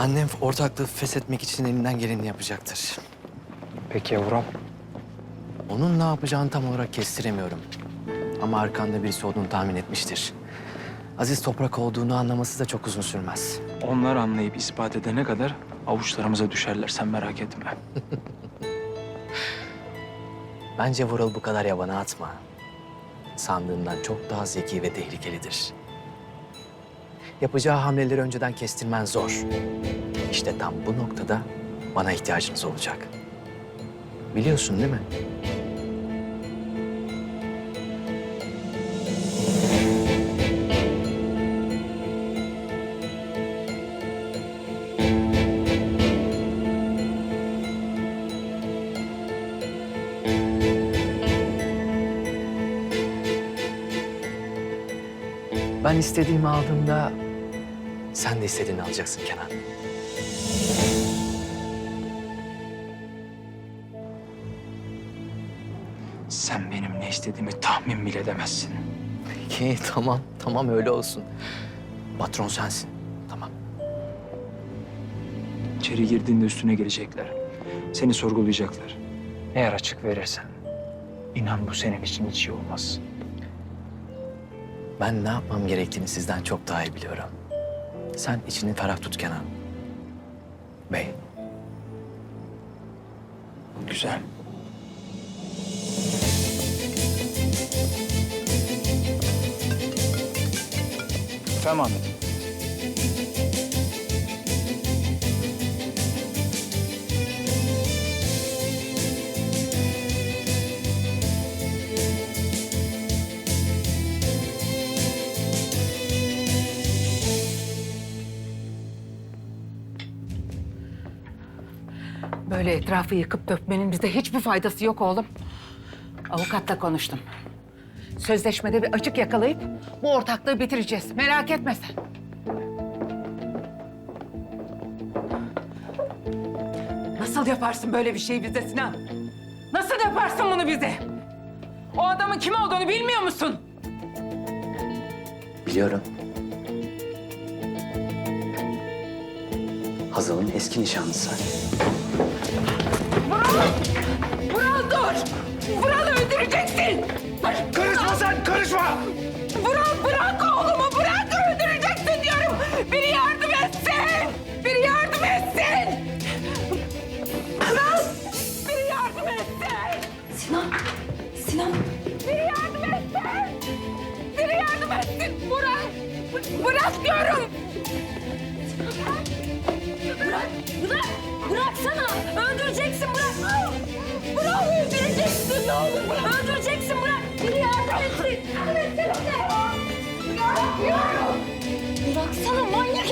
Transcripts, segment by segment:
Annem ortaklığı feshetmek için elinden geleni yapacaktır. Peki ya Vural? Onun ne yapacağını tam olarak kestiremiyorum. Ama arkanda birisi olduğunu tahmin etmiştir. Aziz toprak olduğunu anlaması da çok uzun sürmez. Onlar anlayıp ispat edene kadar avuçlarımıza düşerler sen merak etme. Bence Vural bu kadar yabana atma. Sandığından çok daha zeki ve tehlikelidir. Yapacağı hamleleri önceden kestirmen zor. İşte tam bu noktada bana ihtiyacınız olacak. Biliyorsun değil mi? Ben istediğimi aldığımda sen de istediğini alacaksın Kenan. Sen benim ne istediğimi tahmin bile edemezsin. Peki tamam, tamam öyle olsun. Patron sensin. Tamam. İçeri girdiğinde üstüne gelecekler. Seni sorgulayacaklar. Eğer açık verirsen inan bu senin için hiç iyi olmaz. Ben ne yapmam gerektiğini sizden çok daha iyi biliyorum. Sen içini ferah tut Kenan. Bey, Güzel. Efendim Ahmet. Böyle etrafı yıkıp dökmenin bize hiçbir faydası yok oğlum. Avukatla konuştum. Sözleşmede bir açık yakalayıp bu ortaklığı bitireceğiz. Merak etme sen. Nasıl yaparsın böyle bir şeyi bize Sinan? Nasıl yaparsın bunu bize? O adamın kim olduğunu bilmiyor musun? biliyorum. Hazal'ın eski nişanlısı. Karışma! Bırak, bırak oğlumu, bırak öldüreceksin diyorum. Biri yardım etsin. Biri yardım etsin. Bırak, biri yardım etsin. Sinan, Sinan. Biri yardım etsin. Biri yardım etsin. Bırak, bırak diyorum. Bırak, bırak, bıraksana. Öldüreceksin, bırak. Bırak öldüreceksin ne olur bırak. Öldüreceksin, bırak. Bıraksana manyak.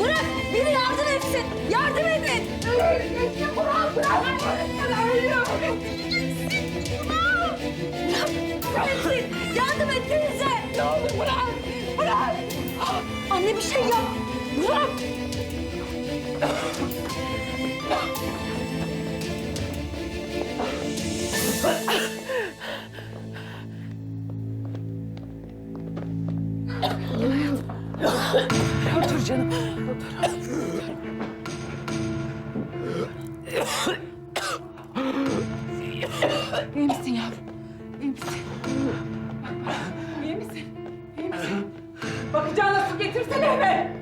Bırak, biri yardım etsin. Yardım edin. Bırak, bırak. Yardım etsenize. Ne olur bırak, bırak. Anne bir şey yap. Bırak. Otur canım. Otur. İyi misin yavrum? İyi misin? İyi misin? İyi misin? Bakacağına su getirsene hemen.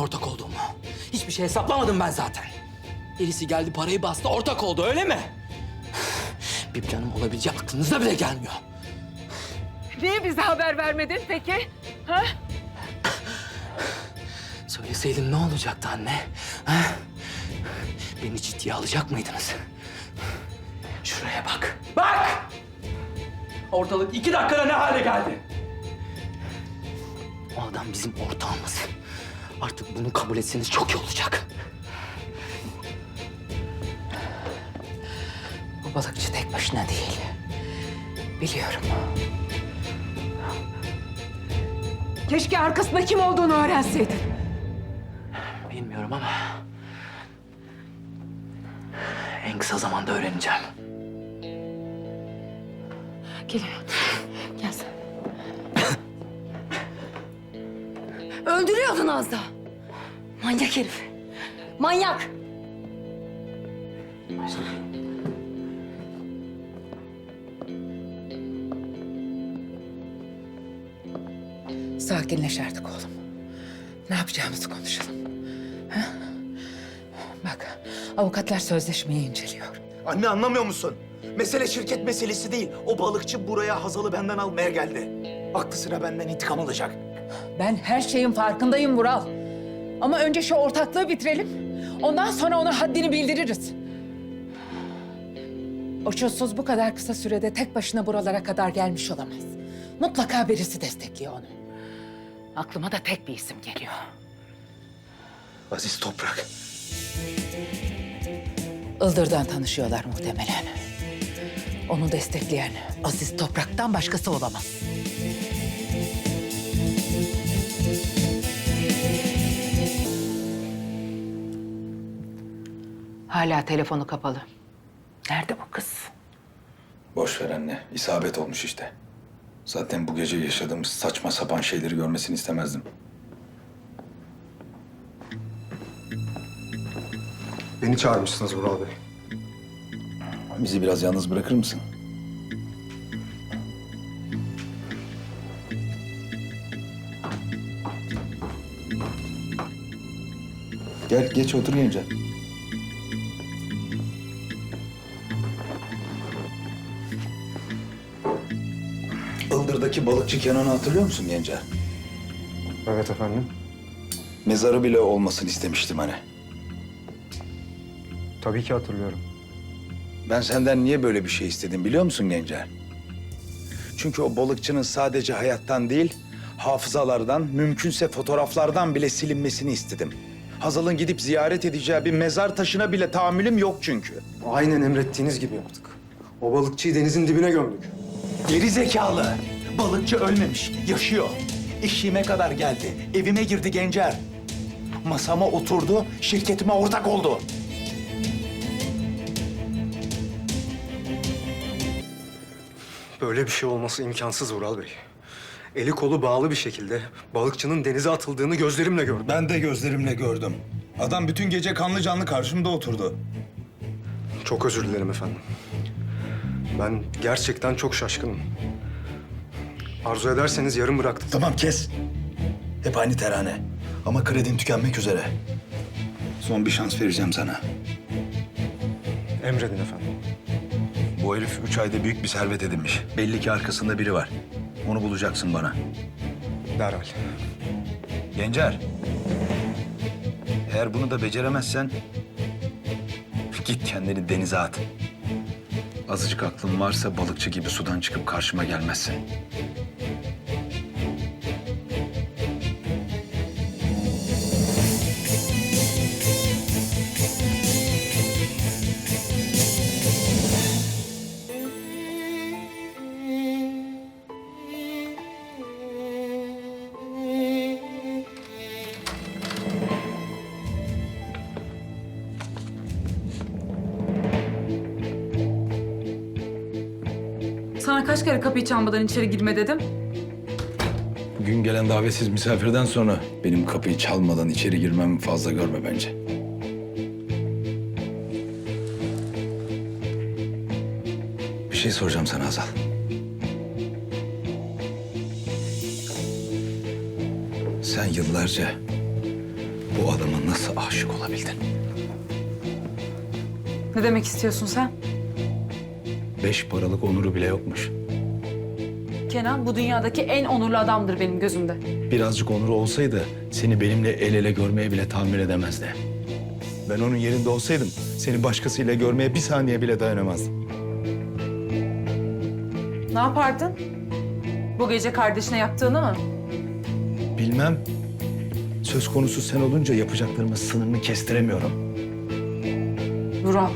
Ortak olduğumu. Hiçbir şey hesaplamadım ben zaten. Birisi geldi parayı bastı ortak oldu öyle mi? Bir planım olabileceği aklınıza bile gelmiyor. Niye bize haber vermedin peki? Ha? Söyleseydim ne olacaktı anne? Ha? Beni ciddiye alacak mıydınız? Şuraya bak. Bak! Ortalık iki dakikada ne hale geldi? O adam bizim ortağımız. Artık bunu kabul etseniz çok iyi olacak. Bu balıkçı tek başına değil. Biliyorum. Keşke arkasında kim olduğunu öğrenseydin. Bilmiyorum ama... En kısa zamanda öğreneceğim. Geliyor. Öldürüyordun az daha. Manyak herif. Manyak. Sakinleş artık oğlum. Ne yapacağımızı konuşalım. Ha? Bak, avukatlar sözleşmeyi inceliyor. Anne anlamıyor musun? Mesele şirket meselesi değil. O balıkçı buraya Hazal'ı benden almaya geldi. Aklı sıra benden intikam alacak. Ben her şeyin farkındayım Vural. Ama önce şu ortaklığı bitirelim. Ondan sonra ona haddini bildiririz. O çulsuz bu kadar kısa sürede tek başına buralara kadar gelmiş olamaz. Mutlaka birisi destekliyor onu. Aklıma da tek bir isim geliyor. Aziz Toprak. Ildır'dan tanışıyorlar muhtemelen. Onu destekleyen Aziz Toprak'tan başkası olamaz. Hala telefonu kapalı. Nerede bu kız? Boş ver anne. İsabet olmuş işte. Zaten bu gece yaşadığımız saçma sapan şeyleri görmesini istemezdim. Beni çağırmışsınız Vural Bey. Bizi biraz yalnız bırakır mısın? Gel geç otur Gencer. Ildır'daki balıkçı Kenan'ı hatırlıyor musun Gencer? Evet efendim. Mezarı bile olmasını istemiştim hani. Tabii ki hatırlıyorum. Ben senden niye böyle bir şey istedim biliyor musun Gencer? Çünkü o balıkçının sadece hayattan değil, hafızalardan, mümkünse fotoğraflardan bile silinmesini istedim. Hazal'ın gidip ziyaret edeceği bir mezar taşına bile tahammülüm yok çünkü. Aynen emrettiğiniz gibi yaptık. O balıkçıyı denizin dibine gömdük. Geri zekalı. Balıkçı ölmemiş, yaşıyor. İşime kadar geldi. Evime girdi Gencer. Masama oturdu, şirketime ortak oldu. Böyle bir şey olması imkansız Vural Bey. Eli kolu bağlı bir şekilde balıkçının denize atıldığını gözlerimle gördüm. Ben de gözlerimle gördüm. Adam bütün gece kanlı canlı karşımda oturdu. Çok özür dilerim efendim. Ben gerçekten çok şaşkınım. Arzu ederseniz yarım bıraktım. Tamam kes. Hep aynı terane. Ama kredin tükenmek üzere. Son bir şans vereceğim sana. Emredin efendim. Bu herif üç ayda büyük bir servet edinmiş. Belli ki arkasında biri var. Onu bulacaksın bana. Derhal. Gencer. Eğer bunu da beceremezsen... ...git kendini denize at. Azıcık aklın varsa balıkçı gibi sudan çıkıp karşıma gelmezsin. Sana kaç kere kapıyı çalmadan içeri girme dedim? Bugün gelen davetsiz misafirden sonra... ...benim kapıyı çalmadan içeri girmem fazla görme bence. Bir şey soracağım sana Hazal. Sen yıllarca bu adama nasıl aşık olabildin? Ne demek istiyorsun sen? Beş paralık onuru bile yokmuş. Kenan bu dünyadaki en onurlu adamdır benim gözümde. Birazcık onuru olsaydı seni benimle el ele görmeye bile tahammül edemezdi. Ben onun yerinde olsaydım seni başkasıyla görmeye bir saniye bile dayanamazdım. Ne yapardın? Bu gece kardeşine yaptığını mı? Bilmem. Söz konusu sen olunca yapacaklarımın sınırını kestiremiyorum. Vural,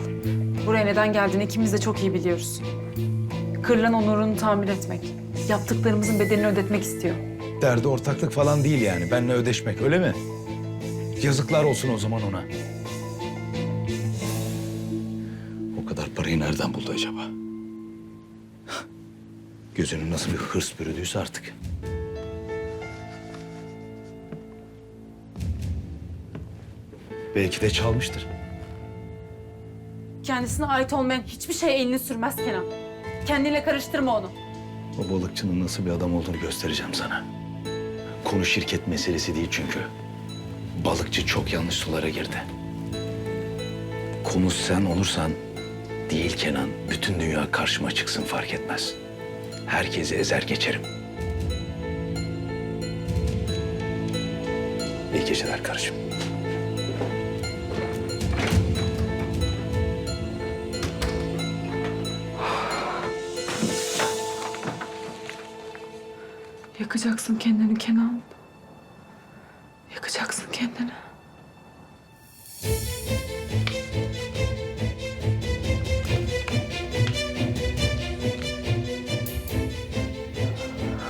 buraya neden geldiğini ikimiz de çok iyi biliyoruz. Kırılan onurunu tamir etmek, yaptıklarımızın bedelini ödetmek istiyor. Derdi ortaklık falan değil yani. Benle ödeşmek öyle mi? Yazıklar olsun o zaman ona. O kadar parayı nereden buldu acaba? Gözünü nasıl bir hırs bürüdüyse artık. Belki de çalmıştır. Kendisine ait olmayan hiçbir şeye elini sürmez Kenan. Kendiyle karıştırma onu. O balıkçının nasıl bir adam olduğunu göstereceğim sana. Konu şirket meselesi değil çünkü. Balıkçı çok yanlış sulara girdi. Konu sen olursan değil Kenan, bütün dünya karşıma çıksın fark etmez. Herkesi ezer geçerim. İyi geceler kardeşim. Yakacaksın kendini Kenan. Yakacaksın kendini.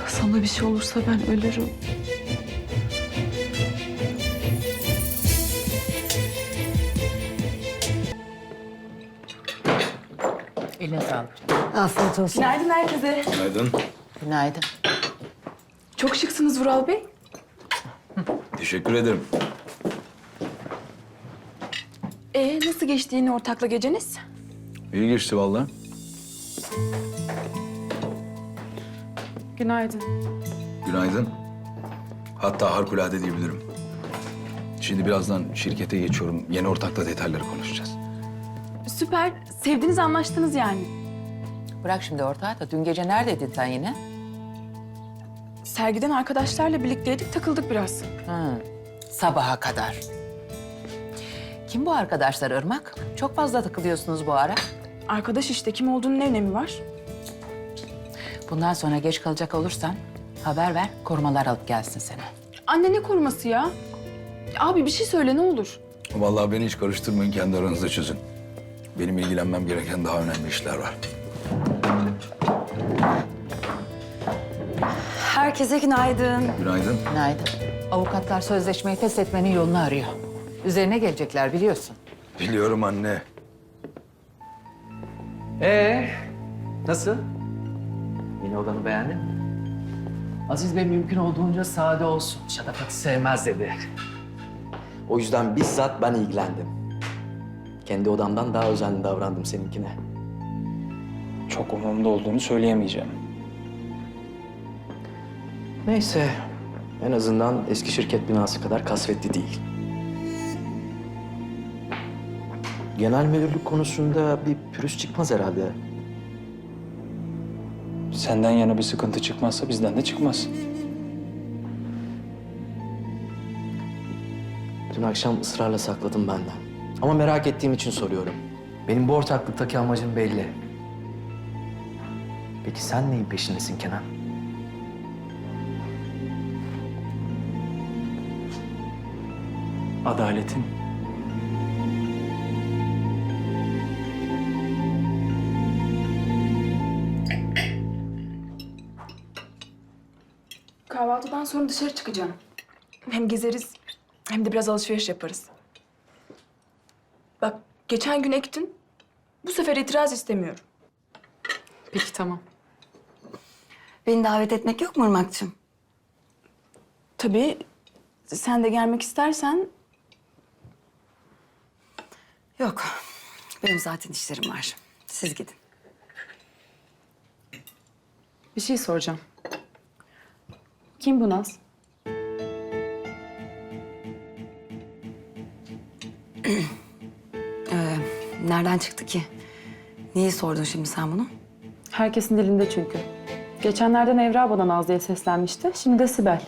Sana bir şey olursa ben ölürüm. Eline sağlık. Afiyet olsun. Günaydın herkese. Günaydın. Günaydın. Çok şıksınız Vural Bey. Teşekkür ederim. Ee, nasıl geçti yeni ortakla geceniz? İyi geçti vallahi. Günaydın. Günaydın. Hatta harikulade diyebilirim. Şimdi birazdan şirkete geçiyorum. Yeni ortakla detayları konuşacağız. Süper. Sevdiniz, anlaştınız yani. Bırak şimdi ortağı da dün gece neredeydin sen yine? Sergiden arkadaşlarla birlikteydik, takıldık biraz. Hı, sabaha kadar. Kim bu arkadaşlar Irmak? Çok fazla takılıyorsunuz bu ara. Arkadaş işte kim olduğunun ne önemi var? Bundan sonra geç kalacak olursan haber ver, korumalar alıp gelsin seni. Anne ne koruması ya? Abi bir şey söyle ne olur. Vallahi beni hiç karıştırmayın. Kendi aranızda çözün. Benim ilgilenmem gereken daha önemli işler var. Herkese günaydın. Günaydın. Günaydın. Avukatlar sözleşmeyi feshetmenin yolunu arıyor. Üzerine gelecekler biliyorsun. Biliyorum anne. Ee, nasıl? Yeni odanı beğendin mi? Aziz Bey mümkün olduğunca sade olsun. Şatafatı sevmez dedi. O yüzden bizzat ben ilgilendim. Kendi odamdan daha özenli davrandım seninkine. Çok umurumda olduğunu söyleyemeyeceğim. Neyse, en azından eski şirket binası kadar kasvetli değil. Genel müdürlük konusunda bir pürüz çıkmaz herhalde. Senden yana bir sıkıntı çıkmazsa bizden de çıkmaz. Dün akşam ısrarla sakladım benden. Ama merak ettiğim için soruyorum. Benim bu ortaklıktaki amacım belli. Peki sen neyin peşindesin Kenan? Adaletin. Kahvaltıdan sonra dışarı çıkacağım. Hem gezeriz hem de biraz alışveriş yaparız. Bak geçen gün ektin. Bu sefer itiraz istemiyorum. Peki tamam. Beni davet etmek yok mu Irmak'cığım? Tabii sen de gelmek istersen Yok. Benim zaten işlerim var. Siz gidin. Bir şey soracağım. Kim bu Naz? Ee, nereden çıktı ki? Niye sordun şimdi sen bunu? Herkesin dilinde çünkü. Geçenlerde Nevra bana Naz diye seslenmişti. Şimdi de Sibel.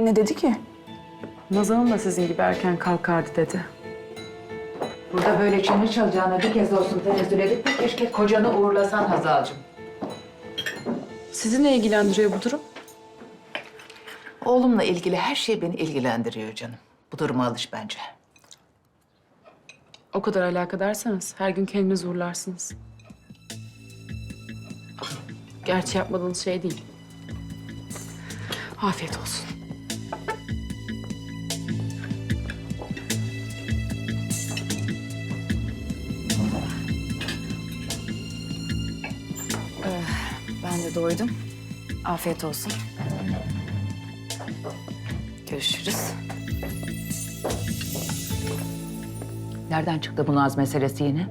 ne dedi ki? Nazan'ın da sizin gibi erken kalkardı dedi. Burada böyle çene çalacağına bir kez olsun tenezzül edip de keşke kocanı uğurlasan Hazal'cığım. Sizi ne ilgilendiriyor bu durum? Oğlumla ilgili her şey beni ilgilendiriyor canım. Bu duruma alış bence. O kadar alakadarsanız her gün kendiniz uğurlarsınız. Gerçi yapmadığınız şey değil. Afiyet olsun. De doydum. Afiyet olsun. Görüşürüz. Nereden çıktı bu Naz meselesi yine?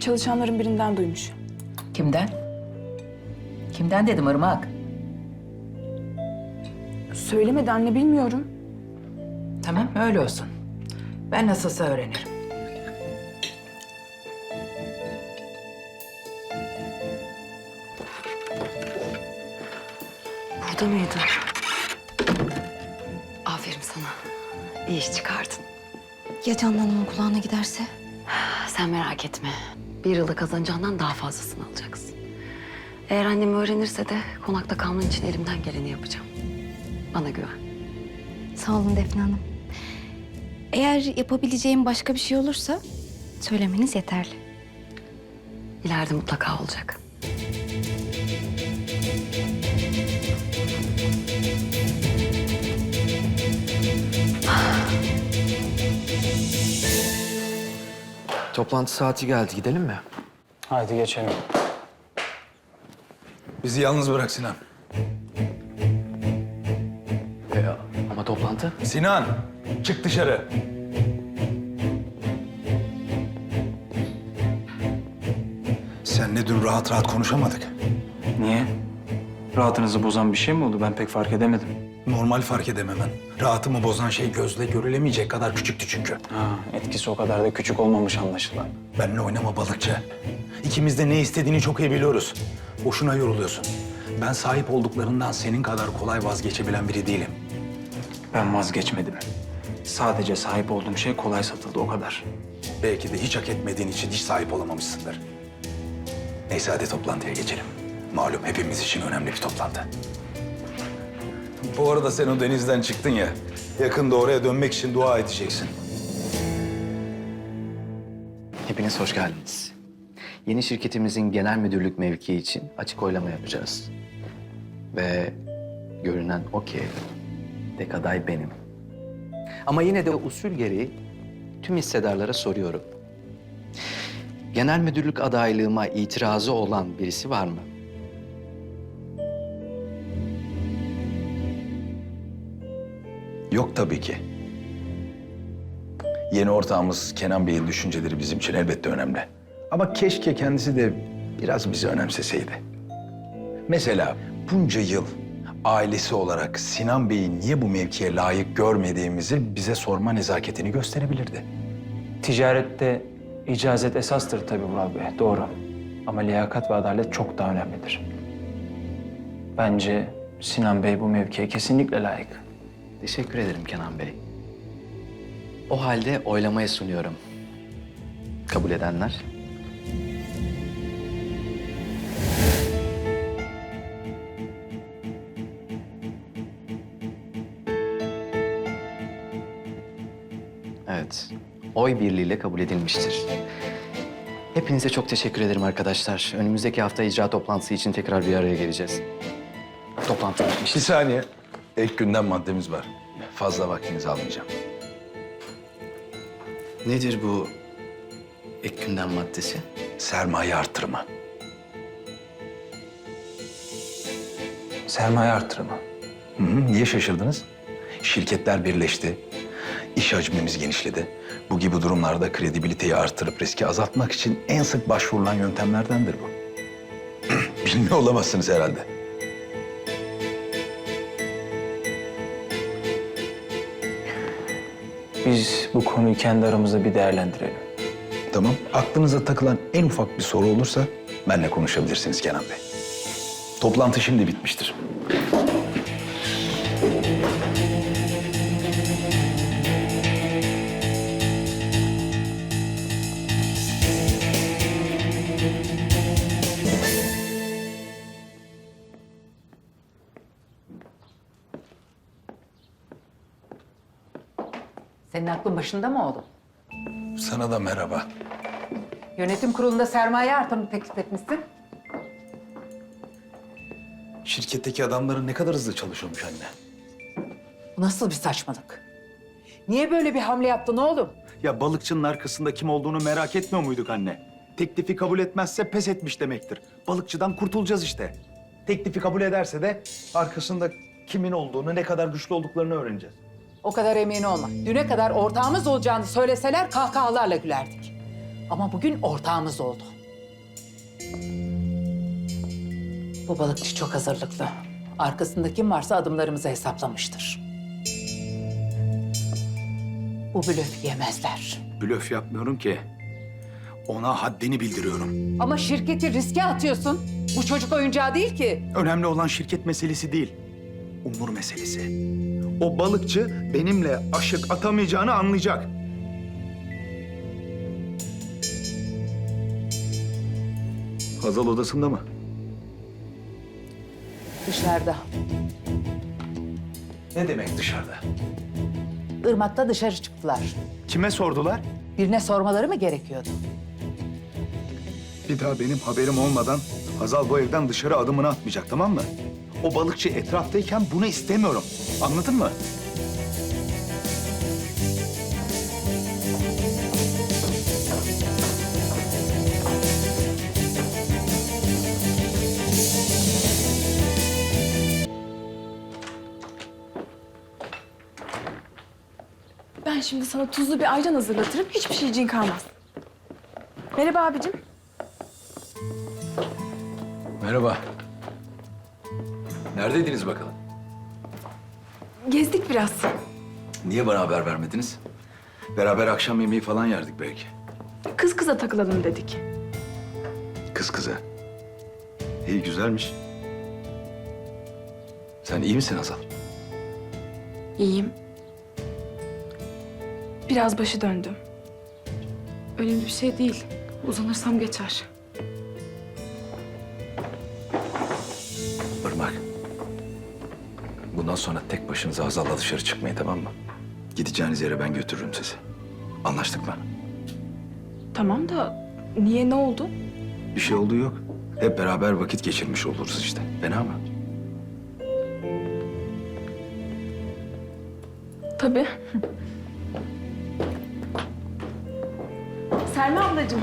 Çalışanların birinden duymuş. Kimden? Kimden dedim Irmak? Söylemedi anne bilmiyorum. Tamam öyle olsun. Ben nasılsa öğrenirim. Burada mıydı? Aferin sana. İyi iş çıkardın. Ya Candan Hanım'ın kulağına giderse? Sen merak etme. Bir yılda kazanacağından daha fazlasını alacaksın. Eğer annem öğrenirse de konakta kalman için elimden geleni yapacağım. Bana güven. Sağ olun Defne Hanım. Eğer yapabileceğim başka bir şey olursa söylemeniz yeterli. İleride mutlaka olacak. Toplantı saati geldi. Gidelim mi? Haydi geçelim. Bizi yalnız bırak Sinan. Ee, ama toplantı? Sinan, çık dışarı. Senle dün rahat rahat konuşamadık. Niye? Rahatınızı bozan bir şey mi oldu? Ben pek fark edemedim. Normal fark edememen. Rahatımı bozan şey gözle görülemeyecek kadar küçüktü çünkü. Ha, etkisi o kadar da küçük olmamış anlaşılan. Benimle oynama balıkçı. İkimiz de ne istediğini çok iyi biliyoruz. Boşuna yoruluyorsun. Ben sahip olduklarından senin kadar kolay vazgeçebilen biri değilim. Ben vazgeçmedim. Sadece sahip olduğum şey kolay satıldı o kadar. Belki de hiç hak etmediğin için hiç sahip olamamışsındır. Neyse hadi toplantıya geçelim. Malum hepimiz için önemli bir toplantı. Bu arada sen o denizden çıktın ya. Yakında oraya dönmek için dua edeceksin. Hepiniz hoş geldiniz. Yeni şirketimizin genel müdürlük mevkii için açık oylama yapacağız. Ve görünen o ki tek aday benim. Ama yine de usul gereği tüm hissedarlara soruyorum. Genel müdürlük adaylığıma itirazı olan birisi var mı? Yok tabii ki. Yeni ortağımız Kenan Bey'in düşünceleri bizim için elbette önemli. Ama keşke kendisi de biraz bizi önemseseydi. Mesela bunca yıl ailesi olarak Sinan Bey'i niye bu mevkiye layık görmediğimizi bize sorma nezaketini gösterebilirdi. Ticarette icazet esastır tabii Vural Bey, doğru. Ama liyakat ve adalet çok daha önemlidir. Bence Sinan Bey bu mevkiye kesinlikle layık. Teşekkür ederim Kenan Bey. O halde oylamaya sunuyorum. Kabul edenler? Evet, oy birliğiyle kabul edilmiştir. Hepinize çok teşekkür ederim arkadaşlar. Önümüzdeki hafta icra toplantısı için tekrar bir araya geleceğiz. Toplantı Bir bitmiştir. saniye. Ek gündem maddemiz var. Fazla vaktinizi almayacağım. Nedir bu ek gündem maddesi? Sermaye arttırma. Sermaye artırımı. Hı hı, niye şaşırdınız? Şirketler birleşti. İş hacmimiz genişledi. Bu gibi durumlarda kredibiliteyi artırıp riski azaltmak için en sık başvurulan yöntemlerdendir bu. Bilmiyor olamazsınız herhalde. Biz bu konuyu kendi aramızda bir değerlendirelim. Tamam. Aklınıza takılan en ufak bir soru olursa benimle konuşabilirsiniz Kenan Bey. Toplantı şimdi bitmiştir. Senin aklın başında mı oğlum? Sana da merhaba. Yönetim kurulunda sermaye artımı teklif etmişsin. Şirketteki adamların ne kadar hızlı çalışıyormuş anne. Bu nasıl bir saçmalık? Niye böyle bir hamle yaptın oğlum? Ya balıkçının arkasında kim olduğunu merak etmiyor muyduk anne? Teklifi kabul etmezse pes etmiş demektir. Balıkçıdan kurtulacağız işte. Teklifi kabul ederse de arkasında kimin olduğunu, ne kadar güçlü olduklarını öğreneceğiz. O kadar emin olma. Düne kadar ortağımız olacağını söyleseler kahkahalarla gülerdik. Ama bugün ortağımız oldu. Bu balıkçı çok hazırlıklı. Arkasında kim varsa adımlarımızı hesaplamıştır. Bu blöfü yemezler. Blöf yapmıyorum ki. Ona haddini bildiriyorum. Ama şirketi riske atıyorsun. Bu çocuk oyuncağı değil ki. Önemli olan şirket meselesi değil. Umur meselesi. O balıkçı benimle aşık atamayacağını anlayacak. Hazal odasında mı? Dışarıda. Ne demek dışarıda? Irmak'ta dışarı çıktılar. Kime sordular? Birine sormaları mı gerekiyordu? Bir daha benim haberim olmadan Hazal bu evden dışarı adımını atmayacak tamam mı? O balıkçı etraftayken bunu istemiyorum. Anladın mı? Ben şimdi sana tuzlu bir ayran hazırlatırım. Hiçbir şeyciğin kalmaz. Merhaba abicim. Merhaba. Neredeydiniz bakalım? Gezdik biraz. Niye bana haber vermediniz? Beraber akşam yemeği falan yerdik belki. Kız kıza takılalım dedik. Kız kıza. İyi güzelmiş. Sen iyi misin Hazal? İyiyim. Biraz başı döndü. Önemli bir şey değil. Uzanırsam geçer. Sonra tek başınıza Hazal'la dışarı çıkmayın tamam mı? Gideceğiniz yere ben götürürüm sizi. Anlaştık mı? Tamam da niye ne oldu? Bir şey olduğu yok. Hep beraber vakit geçirmiş oluruz işte. Fena mı? Tabii. Selma ablacığım.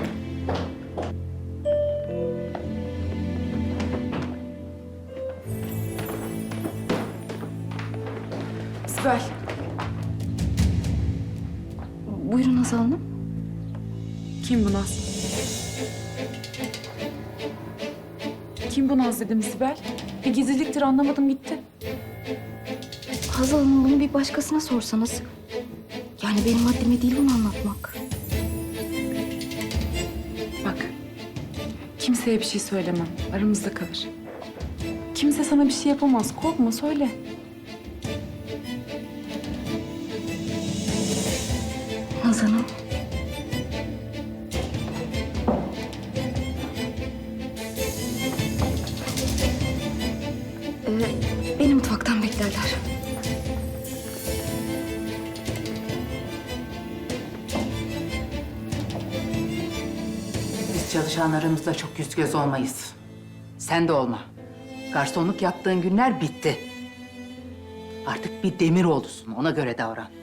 Sibel. Buyurun Hazal Hanım. Kim bu Naz? Kim bu Naz dedim Sibel? Bir gizliliktir anlamadım gitti. Hazal Hanım bunu bir başkasına sorsanız. Yani benim haddime değil bunu anlatmak. Bak. Kimseye bir şey söylemem. Aramızda kalır. Kimse sana bir şey yapamaz. Korkma söyle. Hanım. Ee, beni mutfaktan beklerler. Biz çalışanlarımızla çok yüz göz olmayız. Sen de olma. Garsonluk yaptığın günler bitti. Artık bir demir oldusun. Ona göre davran.